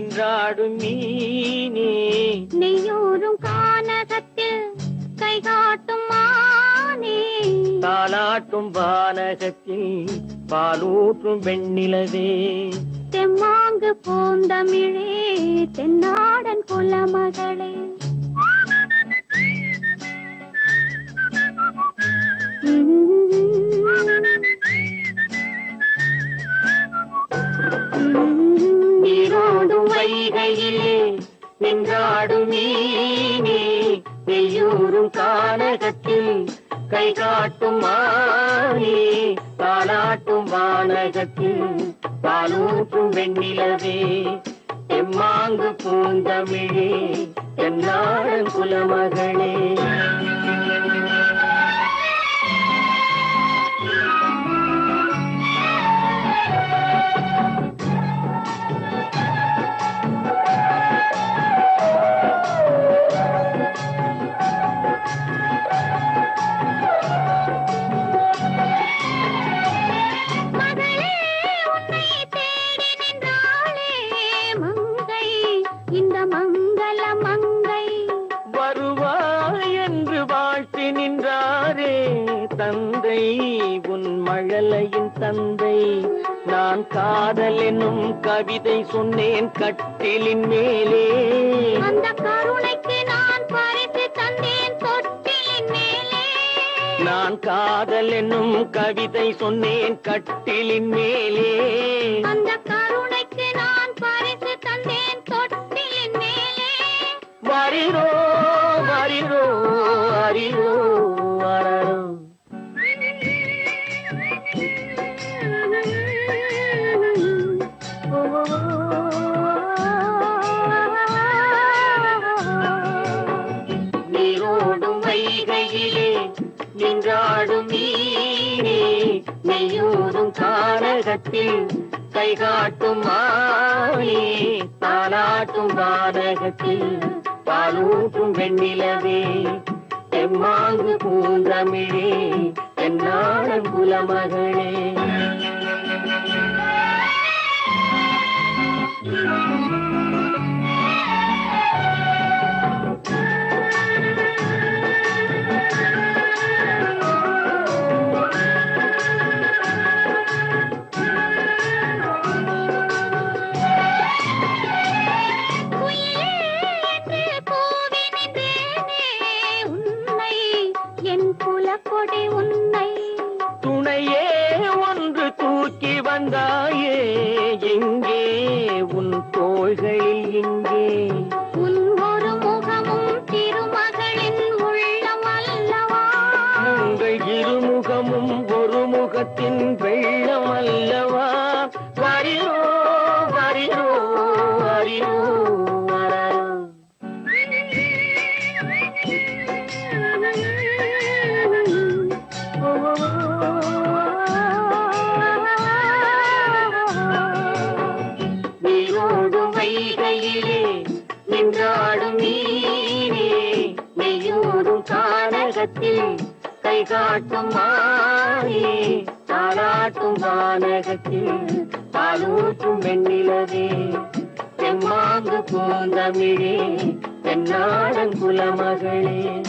நீராடும் மீனே. நெய்யூரும் கானகத்தில் கைகாட்டும் மானே. தாளாட்டும் வானகத்தில் பாலூற்றும் வெண்ணிலவே. தெம்மாங்கு பூந்தமிழே தென்னாடன் குலமகளே. நெய்யூரும் கானகத்தில் கை காட்டும் மானே தாலாட்டும் வானகத்தில் பாலூட்டும் வெண்ணிலவே. எம்மாங்கு பூந்தமிழே தென்னாடன் குலமகளே தந்தை உன் மழலையின் தந்தை. நான் காதல் என்னும் கவிதை சொன்னேன் கட்டிலின் மேலே. அந்த கருணைக்கு நான் பரிசு தந்தேன் தொட்டிலின் மேலே. நான் காதல் என்னும் கவிதை சொன்னேன் கட்டிலின் மேலே. அந்த கருணைக்கு நான் பரிசு தந்தேன் தொட்டிலின் மேலே. வரிரோ மீனே நெய்யூரும் கானகத்தில் கை காட்டும் மானே தானாட்டும் வானகத்தில் பாலூட்டும் வெண்ணிலவே தெம்மாங்கு பூந்தமிழே என்னாடன் குலமகளே Thank you. வந்தாயே எங்கே உன் தோள்களில் எங்கே என்றாடும் நீரே. நெய்யூரும் கானகத்தில் கை காட்டும் மானே. தாளாட்டும் வானகத்தில் பாலூட்டும் வெண்ணிலவே. தெம்மாங்கு பூந்தமிழே தென்னாடன் குலமகளே